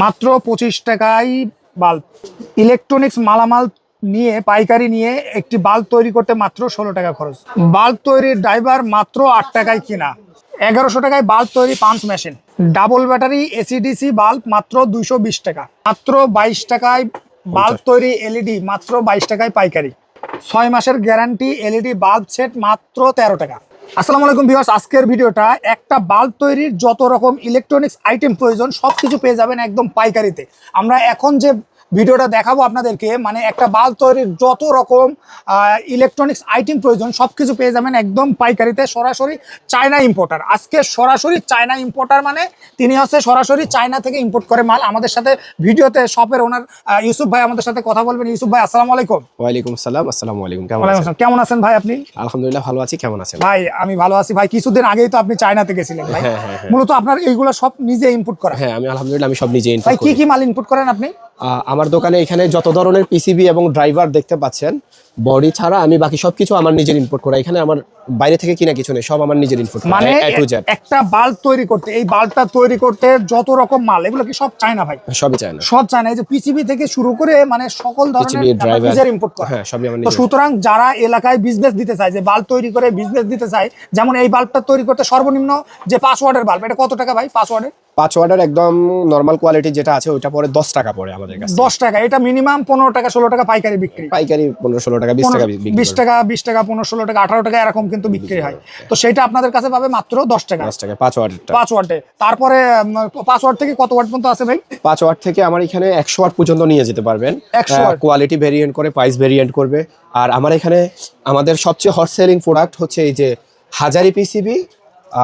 মাত্র পঁচিশ টাকায় বাল্ব ইলেকট্রনিক্স মালামাল নিয়ে পাইকারি নিয়ে একটি বাল্ব তৈরি করতে মাত্র ষোলো টাকা খরচ। বাল্ব তৈরির ড্রাইভার মাত্র আট টাকায় কিনা। এগারোশো টাকায় বাল্ব তৈরি punch machine. Double battery AC DC bulb মাত্র দুইশো বিশ টাকা। মাত্র বাইশ টাকায় বাল্ব তৈরি এলইডি মাত্র বাইশ টাকায় পাইকারি। ছয় মাসের গ্যারান্টি এলইডি বাল্ব সেট মাত্র তেরো টাকা। আসসালামু আলাইকুম ভিউয়ার্স, আজকের ভিডিওটা একটা বাল্ব তৈরির যত রকম ইলেকট্রনিক্স আইটেম প্রয়োজন সব কিছু পেয়ে যাবেন একদম পাইকারিতে। আমরা এখন যে ভিডিওটা দেখাবো আপনাদেরকে। মানে একটা বাল্ব তৈরির যত রকম ইলেকট্রনিক্স আইটেম প্রয়োজন সব কিছু পেয়ে যাবেন একদম পাইকারিতে সরাসরি চায়না ইম্পোর্টার আজকে সরাসরি চায়না ইম্পোর্টার মানে তিনি হচ্ছে সরাসরি চায়না থেকে ইম্পোর্ট করে মাল। আমাদের সাথে ভিডিওতে শপের ওনার ইউসুফ ভাই আমাদের সাথে কথা বলবেন। ইউসুফ ভাই আসসালামু আলাইকুম। ওয়ালাইকুম আসসালাম আসসালামু আলাইকুম। কেমন আছেন? কেমন আছেন ভাই আপনি? আলহামদুলিল্লাহ ভালো আছি কেমন আছেন? ভাই আমি ভালো আছি। ভাই কিছুদিন আগেই তো আপনি চায়নাতে গেছিলেন ভাই। হ্যাঁ, হ্যাঁ, হ্যাঁ। মূলত আপনার এইগুলো সব নিজে ইম্পোর্ট করা। হ্যাঁ আমি আলহামদুলিল্লাহ আমি সব নিজে ভাই ইনপুট কি কি মাল ইম্পোর্ট করেন আপনি? আমার দোকানে এখানে যত ধরনের পিসিবি এবং ড্রাইভার দেখতে পাচ্ছেন বডি ছাড়া আমি বাকি সব কিছু আমার নিজের ইম্পোর্ট করা। এখানে আমার বাইরে থেকে কিনা কিছু নেই সব আমার নিজের ইনপুট মানে একটা বাল্ব তৈরি করতে এই বাল্বটা তৈরি করতে যত রকম মাল এগুলো কি সব চায়না ভাই? সবই চায় না সব চায়না এই যে পিসিবি থেকে শুরু করে মানে সকল ধরনের নিজের ইম্পোর্ট করে। হ্যাঁ সবই আমার সুতরাং যারা এলাকায় বিজনেস দিতে চায় যে বাল্ব তৈরি করে বিজনেস দিতে চায় যেমন এই বাল্বটা তৈরি করতে সর্বনিম্ন যে পাসওয়ার্ডের বাল্ব এটা কত টাকা ভাই পাসওয়ার্ডের পাঁচ ওয়ার্ডের একদম নর্মাল কোয়ালিটি যেটা আছে ওইটা পরে দশ টাকা পড়ে আমাদের কাছে। দশ টাকা এটা মিনিমাম পনেরো টাকা ষোলো টাকা পাইকারি বিক্রি। পাইকারি পনেরো ষোলো টাকা বিশ টাকা বিশ টাকা বিশ টাকা পনেরো ষোলো টাকা আঠারো টাকা এরকম কিন্তু বিক্রি হয়। তো সেটা আপনাদের কাছে পাবে মাত্র দশ টাকা। দশ টাকা পাঁচ ওয়ার্ডেরটা পাঁচ ওয়াটে। তারপরে পাঁচ ওয়াট থেকে কত ওয়াট পর্যন্ত আছে ভাই? পাঁচ ওয়াট থেকে আমার এখানে একশো ওয়াট পর্যন্ত নিয়ে যেতে পারবেন। 100 ওয়াট। কোয়ালিটি ভেরিয়েন্ট করে প্রাইস ভেরিয়েন্ট করবে। আর আমার এখানে আমাদের সবচেয়ে হট সেলিং প্রোডাক্ট হচ্ছে এই যে হাজারি পিসিবি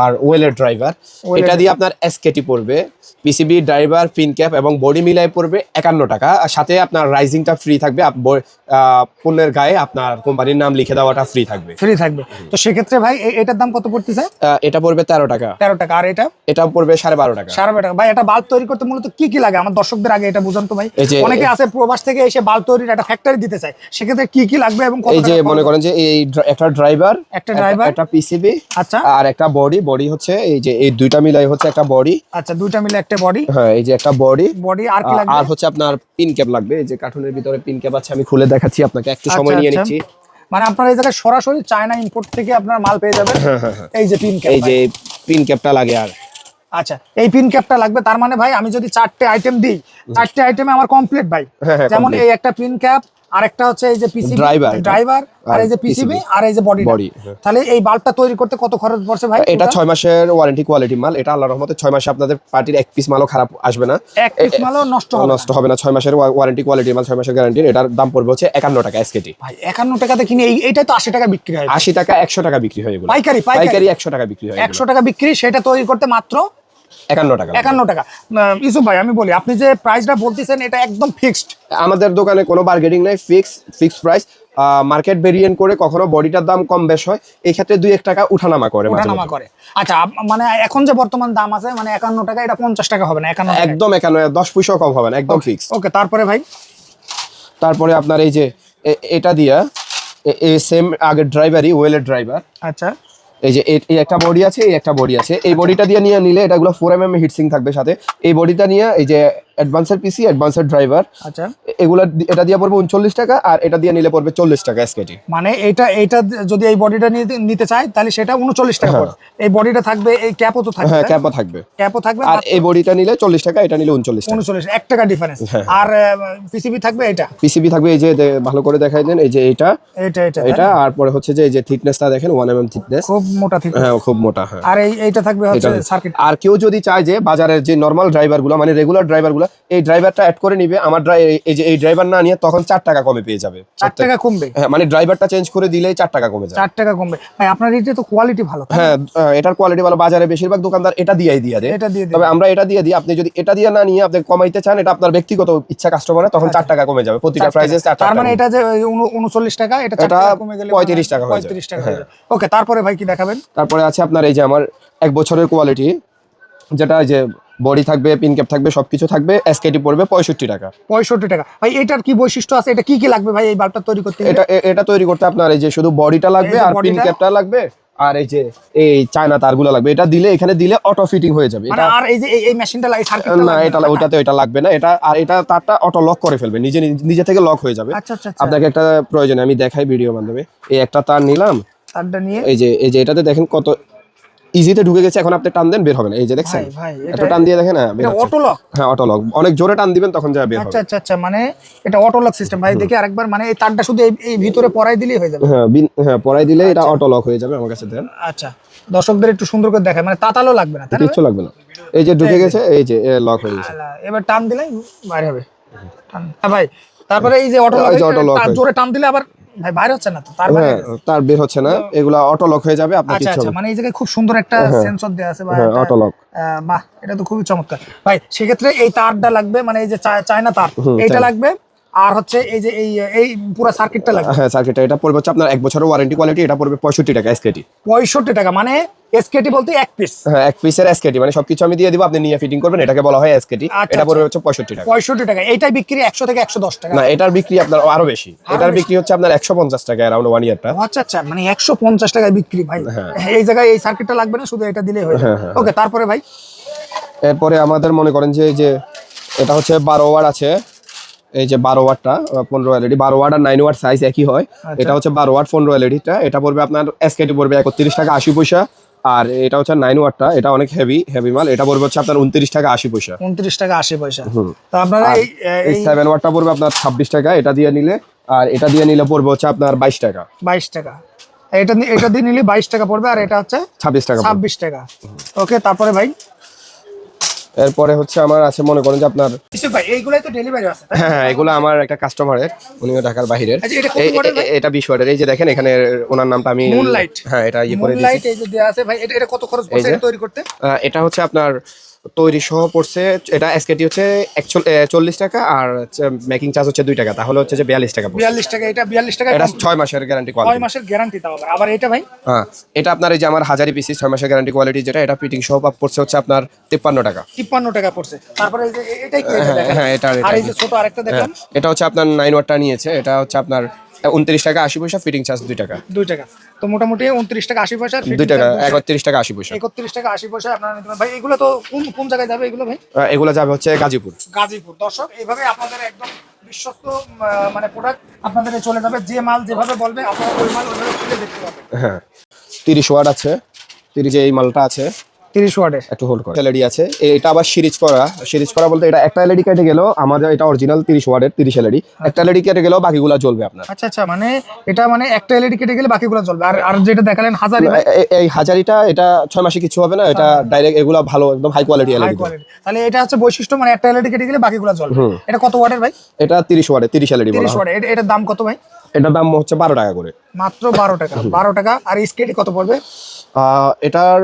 আর ওয়েলের ড্রাইভার। এটা দিয়ে আপনার এসকেটি পড়বে। পিসিবি ড্রাইভার পিন ক্যাপ এবং বডি মিলাই পড়বে একান্ন টাকা। আর সাথে আপনার রাইজিংটা ফ্রি থাকবে। পণ্যের গায়ে আপনার কোম্পানির নাম লিখে দেওয়াটা ফ্রি থাকবে। ফ্রি থাকবে। তো সেক্ষেত্রে ভাই এটার দাম কত পড়তেছে? আহ, এটা পড়বে তেরো টাকা। তেরো টাকা। আর এটা? এটা পড়বে সাড়ে বারো টাকা। সাড়ে বারো টাকা। ভাই এটা বাল্ব তৈরি করতে মূলত কি কি লাগে? আমার দর্শকদের আগে এটা বুঝান তো ভাই। অনেকে আছে প্রবাস থেকে এসে বাল্ব তৈরির একটা ফ্যাক্টরি দিতে চায়। সেক্ষেত্রে কি কি লাগবে এবং এই যে মনে করেন যে এই একটা ড্রাইভার একটা ড্রাইভার একটা পিসিবি আচ্ছা। আর একটা বডি বডি বডি হচ্ছে এই যে এই দুইটা মিলাই হচ্ছে একটা বডি আচ্ছা দুইটা মিলে একটা বডি হ্যাঁ এই যে একটা বডি বডি আর কি লাগবে? আর হচ্ছে আপনার পিন ক্যাপ লাগবে। এই যে কার্টুনের ভিতরে পিন ক্যাপ আছে আমি খুলে দেখাচ্ছি আপনাকে। একটু আচ্ছা, সময় নিয়ে আচ্ছা। নিচ্ছি। মানে আপনার এই জায়গায় সরাসরি চায়না ইম্পোর্ট থেকে আপনার মাল পেয়ে যাবেন। এই যে পিন হ্যাঁ, এই যে পিন ক্যাপটা লাগে আর। আচ্ছা এই পিন ক্যাপটা লাগবে। তার মানে ভাই আমি যদি চারটে আইটেম দিই চারটে আইটেমে আমার কমপ্লিট ভাই। হ্যাঁ, হ্যাঁ, যেমন এই একটা পিন ক্যাপ আরেকটা হচ্ছে এই যে পিসিবি এটা। ড্রাইভার আর এই যে পিসিবি আর এই যে বডি হ্যাঁ। তাহলে এই বাল্বটা তৈরি করতে কত খরচ পড়ছে ভাই এটা total? ছয় মাসের ওয়ারেন্টি কোয়ালিটি মাল এটা আল্লাহর রহমতে ছয় মাসে আপনাদের পার্টির এক পিস মালও খারাপ আসবে না এক পিস মালও নষ্ট হবে না। নষ্ট হবে না ছয় মাসের ওয়ারেন্টি কোয়ালিটি মাল ছয় মাসের গ্যারান্টি এটার দাম পড়বে হচ্ছে একান্ন টাকা এসকেটি ভাই একান্ন টাকাতে কিনে তো আশি টাকা বিক্রি হয় আশি টাকা একশো টাকা বিক্রি হয় এগুলো পাইকারি, পাইকারি। পাইকারি একশো টাকা বিক্রি হয় একশো টাকা বিক্রি সেটা তৈরি করতে মাত্র একান্ন টাকা একান্ন টাকা। ভাই আমি বলি আপনি যে প্রাইসটা বলতেছেন এটা একদম ফিক্সড আমাদের দোকানে কোনো বার্গেনিং নাই fix fix price market variant করে কখনো বডিটার দাম কম বেশ হয় এই ক্ষেত্রে দুই এক টাকা উঠানামা করে করে। আচ্ছা মানে এখন যে বর্তমান দাম আছে মানে একান্ন টাকা এটা পঞ্চাশ টাকা হবে না একান্ন একদম একান্ন দশ পয়সাও কম হবে না একদম ফিক্স ওকে তারপরে ভাই? তারপরে আপনার এই যে এটা দিয়া সেম আগের ড্রাইভারই ওয়েলের ড্রাইভার আচ্ছা। এই যে এই একটা বডি আছে, এই একটা বডি আছে। এই বডিটা দিয়ে নিয়ে নিলে এটা ফোর এম এম হিটসিং থাকবে সাথে। এই বডিটা নিয়ে এই যে অ্যাডভান্সের পিসি অ্যাডভান্সের ড্রাইভার আচ্ছা। এগুলো এটা দিয়ে পড়বে উনচল্লিশ টাকা আর এটা দিয়ে নিলে পড়বে চল্লিশ টাকা এসকেটি মানে এইটা এইটা যদি এই বডিটা নিতে চাই তাহলে সেটা উনচল্লিশ টাকা পড়বে। এই বডিটা থাকবে এই ক্যাপও তো থাকবে। হ্যাঁ ক্যাপও থাকবে। ক্যাপও থাকবে আর এই বডিটা নিলে চল্লিশ টাকা এটা নিলে উনচল্লিশ উনচল্লিশ এক টাকা ডিফারেন্স হ্যাঁ। আর পিসিবি থাকবে এটা? পিসিবি থাকবে এই যে ভালো করে দেখাই দেন এই যে এটা। এটা এটা এটা আর পরে হচ্ছে যে এই যে থিকনেসটা দেখেন ওয়ান এম এম থিকনেস খুব মোটা ঠিক হ্যাঁ খুব মোটা হ্যাঁ। আর এই এইটা থাকবে হচ্ছে সার্কিট আর কেউ যদি চায় যে বাজারের যে নর্মাল ড্রাইভারগুলো মানে রেগুলার ড্রাইভার গুলো এই ড্রাইভারটা অ্যাড করে নিবে আমার এই যে এই ড্রাইভার না নিয়ে তখন চার টাকা কমে পেয়ে যাবে। চার টাকা কমবে? হ্যাঁ মানে ড্রাইভারটা চেঞ্জ করে দিলেই চার টাকা কমে যাবে। চার টাকা কমবে। ভাই আপনার এটা তো কোয়ালিটি ভালো হ্যাঁ এটার কোয়ালিটি ভালো। বাজারে বেশিরভাগ দোকানদার এটা দিয়েই দিয়ে দেয়। এটা দিয়ে। তবে আমরা এটা দিয়ে দিই আপনি যদি এটা দিয়ে না নিয়ে আপনি কমাইতে চান এটা আপনার ব্যক্তিগত ইচ্ছা কাস্টমারের তখন চার টাকা কমে যাবে। প্রতিটা প্রাইসে চার টাকা মানে এটা যে উনচল্লিশ টাকা এটা চার টাকা কমে গেলে 35 টাকা হয়ে যাবে। পঁয়ত্রিশ টাকা হ্যাঁ। ওকে তারপরে ভাই কি দেখাবেন? তারপরে আছে আপনার এই যে আমার এক বছরের কোয়ালিটি যেটা এই যে বডি থাকবে পিন ক্যাপ থাকবে সবকিছু থাকবে এসকেটি পড়বে পঁয়ষট্টি টাকা। পঁয়ষট্টি টাকা। ভাই এটার কি বৈশিষ্ট্য আছে? এটা কি কি লাগবে ভাই এই বাল্বটা তৈরি করতে? এটা এটা তৈরি করতে আপনার এই যে শুধু বডিটা লাগবে আর পিন ক্যাপটা লাগবে আর এই যে এই চায়না তারগুলো লাগবে। এটা দিলে এখানে দিলে অটো ফিটিং হয়ে যাবে। মানে এটা আর এই যে এই- মেশিনটা লাগে সার্কিটটা না এটা ওইটাতে এটা লাগবে না। এটা আর এটা তারটা অটো লক করে ফেলবে। নিজে নিজে থেকে লক হয়ে যাবে। আচ্ছা আচ্ছা আচ্ছা। আপনাকে একটা প্রয়োজন আমি দেখাই ভিডিও মাধ্যমে। এই একটা তার নিলাম। তারটা নিয়ে? এই যে এই যে এটাতে দেখেন কত ইজিতে ঢুকে গেছে এখন আপনি টান দেন বের হবে না এই যে দেখছেন? এটা টান দিয়ে দেখেন না অটো লক হ্যাঁ অটো লক অনেক জোরে টান দিবেন তখন যা বের হবে। আচ্ছা আচ্ছা আচ্ছা মানে এটা অটো লক সিস্টেম ভাই দেখি আরেকবার মানে এই তারটা শুধু এই- ভিতরে পরাই দিলেই হয়ে যাবে। হ্যাঁ হ্যাঁ পরাই দিলে এটা অটো লক হয়ে যাবে আমার কাছে দেন। আচ্ছা দর্শকদের একটু সুন্দর করে দেখায় মানে তাতালো লাগবে না তাই না কিচ্ছু লাগবে না। এই যে ঢুকে গেছে এই যে লক হয়ে গেছে। এবার টান দিলে বাইরে হবে। টান। হ্যাঁ ভাই তারপরে এই যে অটো auto জোরে টান দিলে আবার ভাই বাইরে হচ্ছে না তো? তার হ্যাঁ তার বের হচ্ছে না। এগুলা অটো লক হয়ে যাবে আপনার আচ্ছা আচ্ছা মানে এই জায়গায় খুব সুন্দর একটা সেন্সর দেওয়া আছে বা হ্যাঁ অটো লক আহ, বাহ এটা তো খুবই চমৎকার। ভাই সেক্ষেত্রে এই তারটা লাগবে মানে এই যে চায়- চায়না তার এইটা লাগবে। আর হচ্ছে এই যে এই এই পুরো সার্কিটটা লাগবে। হ্যাঁ সার্কিটটা এটা পড়বে হচ্ছে আপনার এক বছরের ওয়ারেন্টি কোয়ালিটি এটা পড়বে পঁয়ষট্টি টাকা এসকেটি পঁয়ষট্টি টাকা মানে এসকেটি বলতে এক পিস হ্যাঁ এক পিসের এসকেটি মানে সবকিছু আমি দিয়ে দিব আপনি নিয়ে ফিটিং করবেন এটাকে বলা হয় এসকেটি আচ্ছা, এটা পড়বে হচ্ছে পঁয়ষট্টি টাকা। পঁয়ষট্টি টাকা এইটাই বিক্রি একশো থেকে একশো দশ টাকা। না এটার বিক্রি আপনার আরও বেশি। এটার বিক্রি হচ্ছে আপনার একশো পঞ্চাশ টাকা অ্যারাউন্ড ওয়ান ইয়ারটা আচ্ছা আচ্ছা মানে একশো পঞ্চাশ টাকায় বিক্রি ভাই। হ্যাঁ। এই জায়গায় এই সার্কিটটা লাগবে না শুধু এটা দিলেই হয়ে ওকে তারপরে ভাই? এরপরে আমাদের মনে করেন যে এই যে এটা হচ্ছে বারো ওয়াট আছে। এই যে বারো ওয়াটটা পনেরো এলইডি বারো ওয়াট আর নাইন ওয়াট সাইজ একই হয়। এটা হচ্ছে বারো ওয়াট পনেরো এলইডিটা এটা পড়বে আপনার এসকেটি পড়বে একত্রিশ টাকা আশি পয়সা। আর এটা হচ্ছে নাইন ওয়াটটা এটা অনেক হেভি হেভি মাল। এটা পড়বে হচ্ছে আপনার উনত্রিশ টাকা আশি পয়সা। উনত্রিশ টাকা আশি পয়সা। তো আপনারা এই সেভেন ওয়াটটা পড়বে আপনার ছাব্বিশ টাকা এটা দিয়ে নিলে। আর এটা দিয়ে নিলে পড়বে হচ্ছে আপনার বাইশ টাকা। বাইশ টাকা। এটা এটা দিয়ে নিলে বাইশ টাকা পড়বে আর এটা হচ্ছে ছাব্বিশ টাকা ছাব্বিশ টাকা। ওকে তারপরে ভাই? এরপরে হচ্ছে আমার আছে মনে করেন যে আপনার? হ্যাঁ হ্যাঁ, এগুলো আমার একটা কাস্টমারের উনি ঢাকার বাহিরের। আচ্ছা, এটা বিশ ওয়ার্ডের এই যে দেখেন এখানে ওনার নামটা আমি। হ্যাঁ এটা ইয়ে করে দিয়েছি। কত খরচ তৈরি করতে? এটা হচ্ছে আপনার তৈরি সহ পড়ছে এটা এসকেটি হচ্ছে চল্লিশ টাকা আর মেকিং চার্জ হচ্ছে দুই টাকা। তাহলে হচ্ছে যে বিয়াল্লিশ টাকা বিয়াল্লিশ টাকা এটা বিয়াল্লিশ টাকা এটা ছয় মাসের গ্যারান্টি ছয় মাসের গ্যারান্টি তাও আবার। এটা ভাই? হ্যাঁ এটা আপনার এই যে আমার হাজারি পিসি ছয় মাসের গ্যারান্টি কোয়ালিটি যেটা এটা ফিটিং সহ পড়ছে হচ্ছে আপনার তিপ্পান্ন টাকা। তিপ্পান্ন টাকা পড়ছে। তারপরে এই যে এটাই এটা হ্যাঁ, হ্যাঁ, এটা- আর এই যে ছোট আরেকটা দেখলাম। এটা হচ্ছে আপনার নাইন ওয়াটটা নিয়েছে এটা হচ্ছে আপনার উনত্রিশ টাকা আশি পয়সা ফিটিং চার্জ দুই টাকা। দুই টাকা। তো মোটামুটি উনত্রিশ টাকা আশি পয়সা দুই টাকা একত্রিশ টাকা আশি পয়সা। একত্রিশ টাকা আশি পয়সা আপনারা নিতে পারেন। ভাই এগুলো তো কোন কোন জায়গায় যাবে এগুলো ভাই? এগুলো যাবে হচ্ছে গাজীপুর। গাজীপুর। দর্শক এইভাবে আপনাদের একদম বিশ্বস্ত মানে প্রোডাক্ট আপনাদের চলে যাবে। যে মাল যেভাবে বলবে আপনারা ওই মাল ওইভাবে দেখতে পাবেন। হ্যাঁ। তিরিশ ওয়াট আছে। তিরিশ এই মালটা আছে। তিরিশ ওয়ার্ডের। একটু হোল্ড করে। এলইডি আছে। এটা আবার সিরিজ করা। সিরিজ করা বলতে এটা একটা এলইডি কেটে গেলেও আমাদের এটা অরিজিনাল তিরিশ ওয়াটের তিরিশ এলইডি একটা এলইডি কেটে গেলেও বাকিগুলো জ্বলবে আপনার। আচ্ছা আচ্ছা মানে এটা মানে একটা এলইডি কেটে গেলে বাকিগুলো চলবে আর আর যেটা দেখালেন হাজারি এই হাজারিটা এটা ছয় মাসে কিছু হবে না এটা ডাইরেক্ট এগুলো ভালো একদম high quality high LED quality তাহলে এটা হচ্ছে বৈশিষ্ট্য মানে একটা এলইডি কেটে গেলে বাকিগুলো চলবে এটা কত ওয়াটের ভাই? এটা তিরিশ ওয়াটের তিরিশ এলইডি বলা তিরিশ হয়। ওয়াট এটার দাম কত ভাই? এটার দাম হচ্ছে বারো টাকা করে। মাত্র বারো টাকা। বারো টাকা। আর স্কেটি কত পড়বে? এটার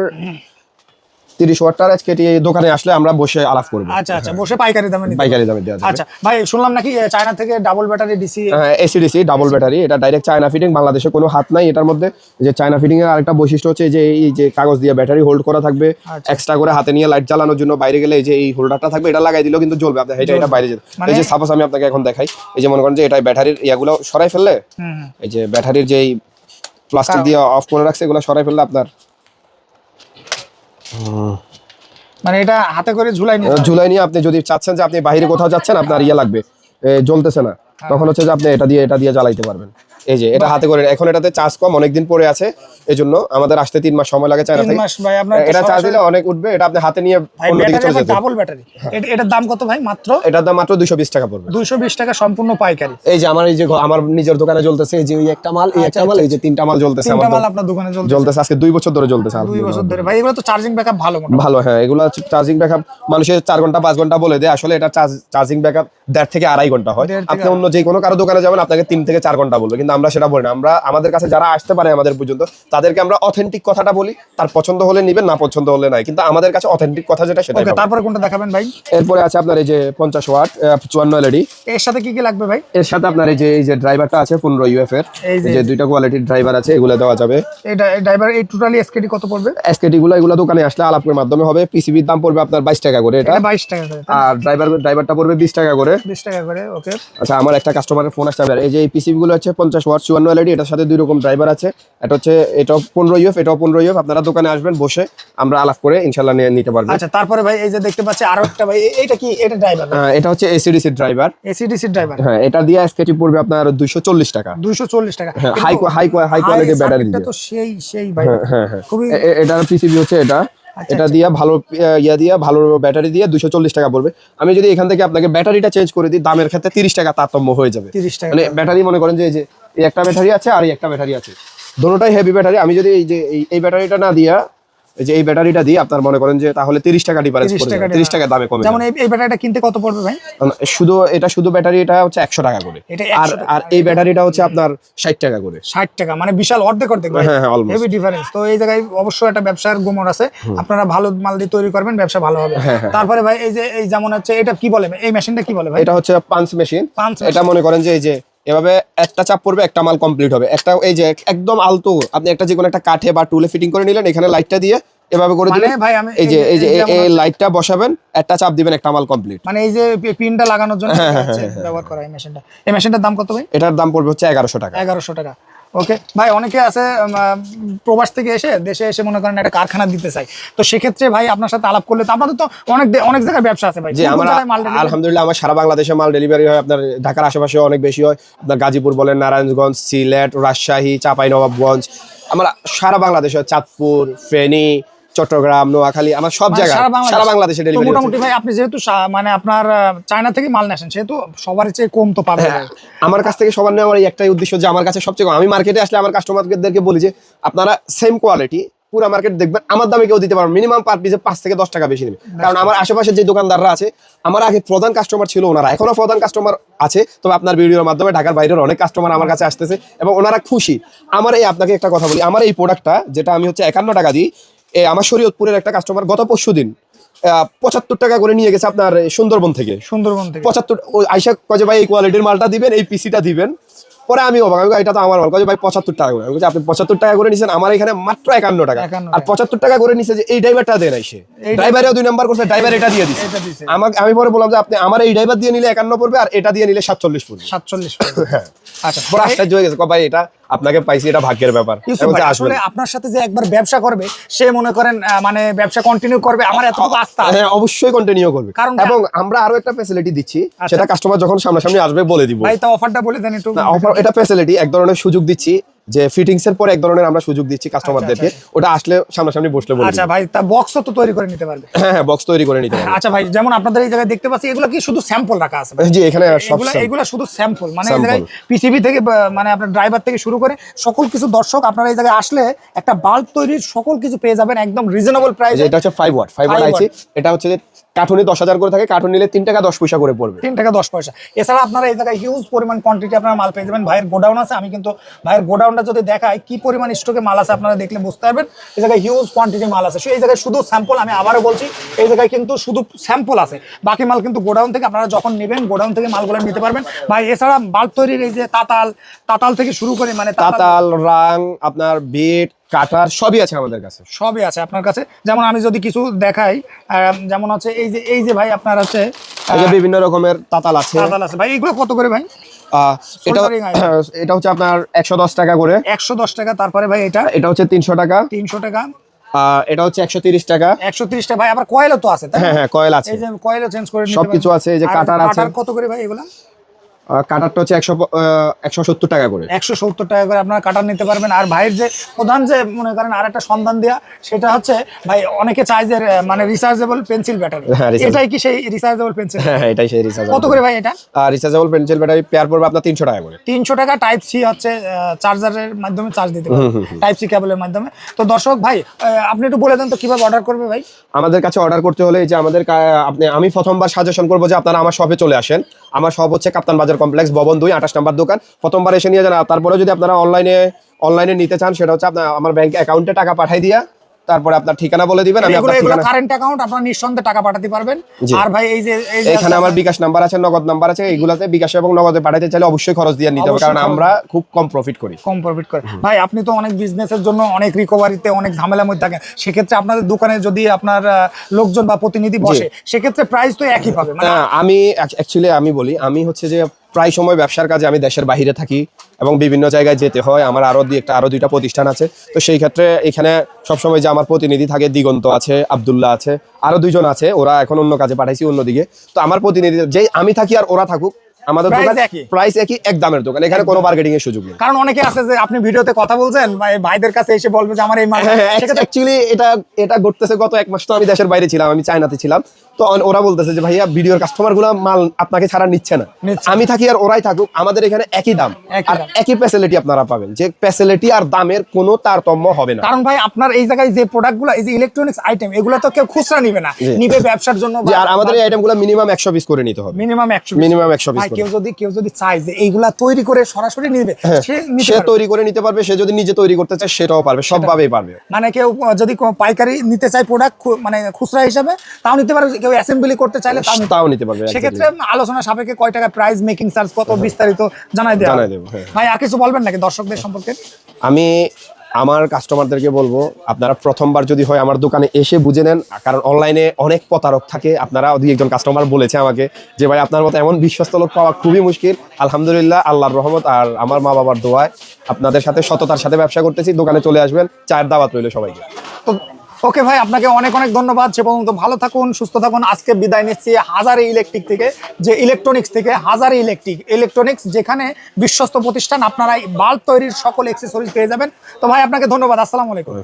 তিরিশ ওয়াটটার আজকে এটি এই দোকানে আসলে আমরা বসে আলাপ করব। আচ্ছা আচ্ছা বসে পাইকারি দামে নিতে পাইকারি দামে দেওয়া যাবে। আচ্ছা ভাই শুনলাম নাকি চায়না থেকে double battery DC AC DC double battery এটা ডাইরেক্ট চায়না ফিটিং বাংলাদেশে কোনো হাত নাই এটার মধ্যে। যে চায়না ফিটিং এর আরেকটা বৈশিষ্ট্য হচ্ছে যে এই যে কাগজ দিয়ে ব্যাটারি হোল্ড করা থাকবে। আচ্ছা। এক্সট্রা করে হাতে নিয়ে লাইট জ্বালানোর জন্য বাইরে গেলে এই যে এই হোল্ডারটা থাকবে এটা লাগাই দিলেও কিন্তু জ্বলবে। আপনি এটা এটা বাইরে যেতে মানে- এই যে সাপোজ আমি আপনাকে এখন দেখাই এই যে মনে করেন যে এটা ব্যাটারির ইয়াগুলো সরাই ফেললে। এই যে ব্যাটারির যেই প্লাস্টিক দিয়ে অফ করে রাখছে এগুলো সরাই ফেললে আপনার মানে এটা হাতে করে ঝুলাই নিয়ে ঝুলাই নিয়ে আপনি যদি চাচ্ছেন যে আপনি বাইরে কোথাও যাচ্ছেন, আপনার ইয়ে লাগবে জ্বলতেছে না। তখন হচ্ছে যে আপনি এটা দিয়ে এটা দিয়ে জ্বালাইতে পারবেন। এই যে এটা হাতে করে এখন এটাতে চার্জ কম অনেকদিন পরে আছে এই জন্য আমাদের আসতে তিন মাস সময় লাগে চায়না থেকে। এটা চার্জ দিলে অনেক উঠবে এটা আপনি হাতে নিয়ে অন্যদিকে চলে যেতে। Double battery. এটার দাম কত ভাই মাত্র? এটার দাম মাত্র দুইশো বিশ টাকা পড়বে। দুইশো বিশ টাকা সম্পূর্ণ পাইকারি। এই যে আমার এই যে আমার নিজের দোকানে জ্বলতেছে এই যে ওই একটা মাল এই একটা মাল এই যে তিনটা মাল জ্বলতেছে আচ্ছা, আমার মাল আপনার দোকানে চলছে জ্বলতেছে আজকে দুই বছর ধরে জ্বলতেছে দুই বছর ধরে। ভাই এগুলো তো চার্জিং ব্যাকআপ ভালো ভালো হ্যাঁ এগুলো চার্জিং ব্যাকআপ মানুষের চার ঘণ্টা পাঁচ ঘণ্টা বলে দেয়। আসলে এটা চার্জিং ব্যাকআপ দেড় থেকে আড়াই ঘণ্টা হয়। আপনি অন্য যে কোনো কারও দোকানে যাবেন আপনাকে তিন থেকে চার ঘণ্টা বলবে। কিন্তু আমরা সেটা বলি না। আমরা আমাদের কাছে যারা আসতে পারে আমাদের পর্যন্ত তাদেরকে আমরা অথেন্টিক কথাটা বলি। তার পছন্দ হলে নিবেন না পছন্দ হলে নাই। কিন্তু আমাদের কাছে অথেন্টিক কথা যেটা সেটা তারপরে কোনটা দেখাবেন ভাই? এরপরে আছে আপনার এই যে পঞ্চাশ ওয়াট চুয়ান্ন এলইডি এর সাথে কি কি লাগবে ভাই? এর সাথে আপনার এই যে এই যে ড্রাইভারটা আছে পনেরো ইউএফ এর। এই যে- দুইটা কোয়ালিটির ড্রাইভার আছে এগুলো দেওয়া যাবে। এটা ড্রাইভার এই টোটালি এসকেডি কত পড়বে? এসকেটি গুলো এগুলো দোকানে আসলে আলাপের মাধ্যমে হবে। পিসিবির দাম পড়বে আপনার বাইশ টাকা করে এটা। এটা বাইশ টাকা করে আর ড্রাইভার ড্রাইভারটা পড়বে বিশ টাকা করে। বিশ টাকা করে ওকে আচ্ছা আমার একটা কাস্টমারের ফোন আসতে হবে। এই যে এই পিসিবি গুলো হচ্ছে পঞ্চাশ ওয়াট চুয়ান্ন এলইডি এটার সাথে দুই রকম ড্রাইভার আছে। এটা হচ্ছে এটাও পনেরো ইউএফ এটাও পনেরো ইউএফ আপনারা দোকানে আসবেন বসে আমরা আলাপ করে ইনশাল্লাহ নিয়ে নিতে পারবেন আচ্ছা তারপরে ভাই এই যে দেখতে পাচ্ছি আরও একটা ভাই এটা কি এটা ড্রাইভার আহ, এটা হচ্ছে এসিডিসি ড্রাইভার এসিডিসি ড্রাইভার হ্যাঁ এটা দিয়ে এসকেটি পড়বে আপনার দুইশো চল্লিশ টাকা। দুইশো চল্লিশ টাকা। হ্যাঁ high high high quality battery তো সেই সেই ভাই হ্যাঁ হ্যাঁ। খুবই এ- এ- এটার পিসিবি হচ্ছে এটা। এটা দিয়ে ভালো ইয়া দিয়ে ভালো ব্যাটারি দিয়ে দুশো চল্লিশ টাকা পড়বে। আমি যদি এখান থেকে আপনাকে ব্যাটারিটা চেঞ্জ করে দিই দামের ক্ষেত্রে তিরিশ টাকা তারতম্য হয়ে যাবে। তিরিশ টাকা মানে ব্যাটারি মনে করেন যে এই যে এই একটা ব্যাটারি আছে আর একটা ব্যাটারি আছে। দুটোটাই হেভি ব্যাটারি আমি যদি এই যে এই- এই ব্যাটারিটা না দিয়া এই যে এই ব্যাটারিটা দিয়ে আপনার মনে করেন যে তাহলে তিরিশ টাকা ডিফারেন্স 30 পড়ে টাকা যাবে তিরিশ টাকা দামে কমে যেমন এই ব্যাটারিটা কিনতে কত পড়বে ভাই? শুধু এটা শুধু ব্যাটারি এটা হচ্ছে একশো টাকা করে। আর আর এই ব্যাটারিটা হচ্ছে আপনার ষাট টাকা করে। ষাট টাকা মানে বিশাল অর্ধেক অর্ধেক ভাই। হ্যাঁ, হ্যাঁ. হেভি ডিফারেন্স তো এই জায়গায় অবশ্যই একটা ব্যবসার গুমর আছে। আপনারা ভালো মাল দিয়ে তৈরি করবেন ব্যবসা ভালো হবে। হ্যাঁ, তারপরে ভাই এই যে এই যেমন হচ্ছে এটা কি বলে? এই মেশিনটা কি বলে ভাই? এটা হচ্ছে পাঞ্চ মেশিন এটা মনে করেন যে এই যে এভাবে একটা চাপ পড়বে একটা মাল কমপ্লিট হবে। একটা এই যে একদম আলতো আপনি একটা যে কোনো একটা কাঠে বা টুলে ফিটিং করে নিলেন এখানে লাইটটা দিয়ে এভাবে করে মানে দিলেন ভাই আমি এই যে এই যে এই- লাইটটা বসাবেন একটা চাপ দিবেন একটা মাল কমপ্লিট মানে এই যে পিনটা লাগানোর জন্য হ্যাঁ, ব্যবহার করা এই মেশিনটা এই মেশিনটার দাম কত ভাই? এটার দাম পড়বে হচ্ছে এগারোশো টাকা। এগারোশো টাকা। ওকে ভাই অনেকে আছে প্রবাস থেকে এসে দেশে এসে মনে করেন একটা কারখানা দিতে চাই তো সেক্ষেত্রে ভাই আপনার সাথে আলাপ করলে তো আপনাদের তো অনেক অনেক জায়গায় ব্যবসা আছে ভাই? আলহামদুলিল্লাহ আমার সারা বাংলাদেশে মাল ডেলিভারি হয় আপনার ঢাকার আশেপাশে অনেক বেশি হয়। আপনার গাজীপুর বলেন নারায়ণগঞ্জ সিলেট রাজশাহী চাঁপাইনবাবগঞ্জ। আমরা সারা বাংলাদেশে চাঁদপুর ফেনী চট্টগ্রাম নোয়াখালী আমার সব মানে জায়গায় সারা বাংলাদেশে। ডেলিভারি মোটামুটি ভাই আপনি যেহেতু মানে আপনার চায়না থেকে মাল নেছেন সেহেতু সবার চেয়ে কম তো পাবে হ্যাঁ, আমার কাছ থেকে সবার নেওয়ার এই একটাই উদ্দেশ্য যে আমার কাছে সবচেয়ে কম। আমি মার্কেটে আসলে আমার কাস্টমারদেরকে বলি যে আপনারা সেম কোয়ালিটি পুরো মার্কেট দেখবেন আমার দামে কেউ দিতে পারবেন মিনিমাম পার পিসে পাঁচ থেকে দশ টাকা বেশি নেবে। কারণ আমার আশেপাশে যে দোকানদাররা আছে আমার আগে প্রধান কাস্টমার ছিল ওনারা। এখনও প্রধান কাস্টমার আছে তবে আপনার ভিডিওর মাধ্যমে ঢাকার বাইরের অনেক কাস্টমার আমার কাছে আসতেছে এবং ওনারা খুশি। আমার এই আপনাকে একটা কথা বলি আমার এই প্রোডাক্টটা যেটা আমি হচ্ছে একান্ন টাকা দিই আমার শরীয়তপুরের একটা কাস্টমার গত পরশু দিন পঁচাত্তর টাকা করে নিয়ে গেছে আপনার সুন্দরবন থেকে। সুন্দরবন থেকে। পঁচাত্তর আইসা কয়ে ভাই এই কোয়ালিটির মালটা দিবেন এই পিসিটা দিবেন। পরে আমি অবাক আমি এটা তো আমার মাল। কয়ে ভাই পঁচাত্তর টাকা করে। বলছি, আপনি পঁচাত্তর টাকা করে নিছেন আমার এখানে মাত্র একান্ন টাকা। আর পঁচাত্তর টাকা করে নিছে যে এই ড্রাইভারটা দেন আইসে এই ড্রাইভারেও দুই নাম্বার করছে ড্রাইভার এটা দিয়ে দিছে। আমাকে আমি পরে বললাম যে আপনি আমার এই ড্রাইভার দিয়ে নিলে একান্ন পড়বে আর এটা দিয়ে নিলে সাতচল্লিশ পড়বে। সাতচল্লিশ হ্যাঁ। আচ্ছা। পরে আশ্চর্য হয়ে গেছে ভাই এটা আপনাকে পাইছি এটা ভাগ্যের ব্যাপার। আসলে আপনার সাথে যে একবার ব্যবসা করবে সে মনে করেন মানে ব্যবসা কন্টিনিউ করবে আমার এত আস্থা আছে। হ্যাঁ অবশ্যই কন্টিনিউ করবে। কারণ- এবং আমরা আরও একটা ফ্যাসিলিটি দিচ্ছি আচ্ছা। সেটা কাস্টমার যখন সামনাসামনি আসবে বলে দিব। ভাই তো অফারটা বলে দেন একটু। অফার এটা ফ্যাসিলিটি এক ধরনের সুযোগ দিচ্ছি। যে ফিটিংস এর পর এক ধরনের আমরা সুযোগ দিচ্ছি কাস্টমারদেরকে ওটা আসলে সামনাসামনি বসলে বলে আচ্ছা ভাই তা বক্সও তো তৈরি করে নিতে পারবে। হ্যাঁ হ্যাঁ বক্স তৈরি করে নিতে পারবে। আচ্ছা ভাই যেমন আপনাদের এই জায়গায় দেখতে পাচ্ছি এগুলো কি শুধু স্যাম্পল রাখা আছে জি এখানে সব এগুলা শুধু স্যাম্পল মানে এই জায়গায় পিসিবি থেকে মানে আপনার ড্রাইভার থেকে শুরু করে সকল কিছু দর্শক আপনারা এই জায়গায় আসলে একটা বাল্ব তৈরির সকল কিছু পেয়ে যাবেন একদম রিজনেবল প্রাইসে এটা হচ্ছে five watt five watt Five আইছি এটা হচ্ছে যে কার্টুনে দশ হাজার করে থাকে কার্টুন নিলে তিন টাকা দশ পয়সা করে পড়বে। তিন টাকা দশ পয়সা। এছাড়া আপনারা এই জায়গায় হিউজ পরিমাণ কোয়ান্টিটি আপনারা মাল পেয়ে যাবেন। ভাইয়ের গোডাউন আছে আমি কিন্তু ভাইয়ের গোডাউনটা যদি দেখাই কি পরিমাণ স্টকে মাল আছে আপনারা দেখলে বুঝতে পারবেন। এই জায়গায় হিউজ কোয়ান্টিটি মাল আছে। এই জায়গায় শুধু স্যাম্পল আমি আবারও বলছি এই জায়গায় কিন্তু শুধু স্যাম্পল আছে। বাকি মাল কিন্তু গোডাউন থেকে আপনারা যখন নেবেন গোডাউন থেকে মালগুলো নিতে পারবেন। ভাই এছাড়া বাল্ব তৈরির এই যে তাতাল তাতাল থেকে শুরু করে মানে তাতাল রাং আপনার বিট কাটার সবই আছে আমাদের কাছে। সবই আছে আপনার কাছে। যেমন আমি যদি কিছু দেখাই যেমন হচ্ছে এই যে এই যে ভাই আপনার আছে বিভিন্ন রকমের তাতাল আছে। তাতাল আছে। ভাই এগুলো কত করে ভাই? এটা Soldering এটা হচ্ছে আপনার একশো দশ টাকা করে। একশো দশ টাকা তারপরে ভাই এটা? এটা হচ্ছে তিনশো টাকা। তিনশো টাকা। আহ, এটা হচ্ছে একশো তিরিশ টাকা। একশো তিরিশ টাকা। ভাই আবার কয়েলও তো আছে? হ্যাঁ হ্যাঁ কয়েল আছে। এই যে কয়েলও চেঞ্জ করে সবকিছু আছে, এই যে কাটার আছে। কত করে ভাই এগুলা? কাটারটা হচ্ছে একশো একশো সত্তর টাকা করে। একশো সত্তর টাকা করে আপনারা কাটার নিতে পারবেন। আর ভাইয়ের যে প্রধান যে মনে করেন আর একটা সন্ধান দেওয়া সেটা হচ্ছে ভাই অনেকে চায় যে মানে রিচার্জেবল পেন্সিল ব্যাটারি এটাই কি সেই রিচার্জেবল পেন্সিল হ্যাঁ এটাই সেই কত করে ভাই এটা? রিচার্জেবল পেন্সিল ব্যাটারি পেয়ার পড়বে আপনার তিনশো টাকা করে। তিনশো টাকা টাইপ সি হচ্ছে চার্জারের মাধ্যমে চার্জ দিতে পারবেন। টাইপ সি কেবলের মাধ্যমে। তো দর্শক ভাই আপনি একটু বলে দেন তো কীভাবে অর্ডার করবে ভাই? আমাদের কাছে অর্ডার করতে হলে যে আমাদের আপনি আমি প্রথমবার সাজেশন করব যে আপনারা আমার শপে চলে আসেন। আমার শপ হচ্ছে কাপ্তান বাজার কমপ্লেক্স ভবন দুই আঠাশ নাম্বার দোকান। প্রথমবার এসে নিয়ে যান। তারপরে যদি আপনারা অনলাইনে অনলাইনে নিতে চান সেটা হচ্ছে আপনার আমার ব্যাংক অ্যাকাউন্টে টাকা পাঠাই দিয়া তারপরে আপনার ঠিকানা বলে দিবেন আমি আপনার ঠিকানা কারেন্ট অ্যাকাউন্ট আপনারা নিঃসন্দেহে টাকা পাঠাতে পারবেন। আর ভাই এই যে এখানে আমার বিকাশ নাম্বার আছে নগদ নাম্বার আছে এইগুলাতে বিকাশ এবং নগদে পাঠাইতে চাইলে অবশ্যই খরচ দিয়ে নিতে হবে কারণ আমরা খুব কম প্রফিট করি। কম প্রফিট করি। ভাই আপনি তো অনেক বিজনেসের জন্য অনেক রিকভারিতে অনেক ঝামেলার মধ্যে থাকেন। সেক্ষেত্রে আপনাদের দোকানে যদি আপনার লোকজন বা প্রতিনিধি বসে সেক্ষেত্রে প্রাইস তো একই পাবে মানে আমি অ্যাকচুয়ালি আমি বলি আমি হচ্ছে যে প্রায় সময় ব্যবসার কাজে আমি দেশের বাইরে থাকি এবং বিভিন্ন জায়গায় যেতে হয়। আমার আরও দুই একটা আরও দুইটা প্রতিষ্ঠান আছে। তো সেই ক্ষেত্রে এখানে সবসময় যে আমার প্রতিনিধি থাকে দিগন্ত আছে আবদুল্লাহ আছে আরও দুইজন আছে। ওরা এখন অন্য কাজে পাঠাইছি অন্যদিকে। তো আমার প্রতিনিধি যেই আমি থাকি আর ওরা থাকুক আমাদের দোকান একই? প্রাইস একই এক দামের দোকান। এখানে কোনো মার্কেটিং এর সুযোগ নেই। কারণ অনেকে আছে যে আপনি ভিডিওতে কথা বলছেন ভাইদের কাছে এসে বলবে যে আমার এই মাল অ্যাকচুয়ালি এটা এটা ঘটতেছে গত এক মাস তো আমি দেশের বাইরে ছিলাম আমি চায়নাতে ছিলাম। তো ওরা বলতেছে যে ভাইয়া ভিডিওর কাস্টমারগুলো মাল আপনাকে ছাড়া নিচ্ছে না। আমি থাকি আর ওরাই থাকুক আমাদের এখানে একই দাম। আর একই ফ্যাসিলিটি আপনারা পাবেন যে ফ্যাসিলিটি আর দামের কোনো তারতম্য হবে না। কারণ ভাই আপনার এই জায়গায় যে প্রোডাক্টগুলো এই যে ইলেকট্রনিক্স আইটেম এগুলো তো কেউ খুচরা নিবে না। নিবে ব্যবসার জন্য আর আমাদের এই আইটেমগুলো মিনিমাম একশো পিস করে নিতে হবে। মিনিমাম একশো মিনিমাম একশো পিস কেউ যদি কেউ যদি চায় যে এইগুলা তৈরি করে সরাসরি নিবে সে নিতে সে তৈরি করে নিতে পারবে সে যদি নিজে তৈরি করতে চায় সেটাও পারবে সবভাবেই পারবে। মানে কেউ যদি পাইকারি নিতে চায় প্রোডাক্ট মানে খুচরা হিসাবে তাও নিতে পারবে। কেউ অ্যাসেম্বলি করতে চাইলে তাও নিতে পারবে সেক্ষেত্রে আলোচনা সাপেক্ষে কয় টাকা প্রাইস মেকিং চার্জ কত বিস্তারিত জানাই দেওয়া জানাই। দেবো, হ্যাঁ। ভাই আর কিছু বলবেন নাকি দর্শকদের সম্পর্কে? আমি আমার কাস্টমারদেরকে বলব আপনারা প্রথমবার যদি হয় আমার দোকানে এসে বুঝে নেন কারণ অনলাইনে অনেক প্রতারক থাকে। আপনারা দুই একজন কাস্টমার বলেছে আমাকে যে ভাই আপনার মতো এমন বিশ্বস্ত লোক পাওয়া খুবই মুশকিল। আলহামদুলিল্লাহ আল্লাহর রহমত আর আমার মা বাবার দোয়ায় আপনাদের সাথে সততার সাথে ব্যবসা করতেছি। দোকানে চলে আসবেন চায়ের দাওয়াত রইল সবাইকে। তো ওকে ভাই, আপনাকে অনেক অনেক ধন্যবাদ। সে পর্যন্ত ভালো থাকুন, সুস্থ থাকুন। আজকে বিদায় নিচ্ছি হাজারে ইলেকট্রিক থেকে, যে ইলেকট্রনিক্স থেকে, হাজারে ইলেকট্রিক। ইলেকট্রনিক্স যেখানে বিশ্বস্ত প্রতিষ্ঠান, আপনারা বাল্ব তৈরির সকল এক্সেসরিজ পেয়ে যাবেন। তো ভাই, আপনাকে ধন্যবাদ। আসসালামু আলাইকুম।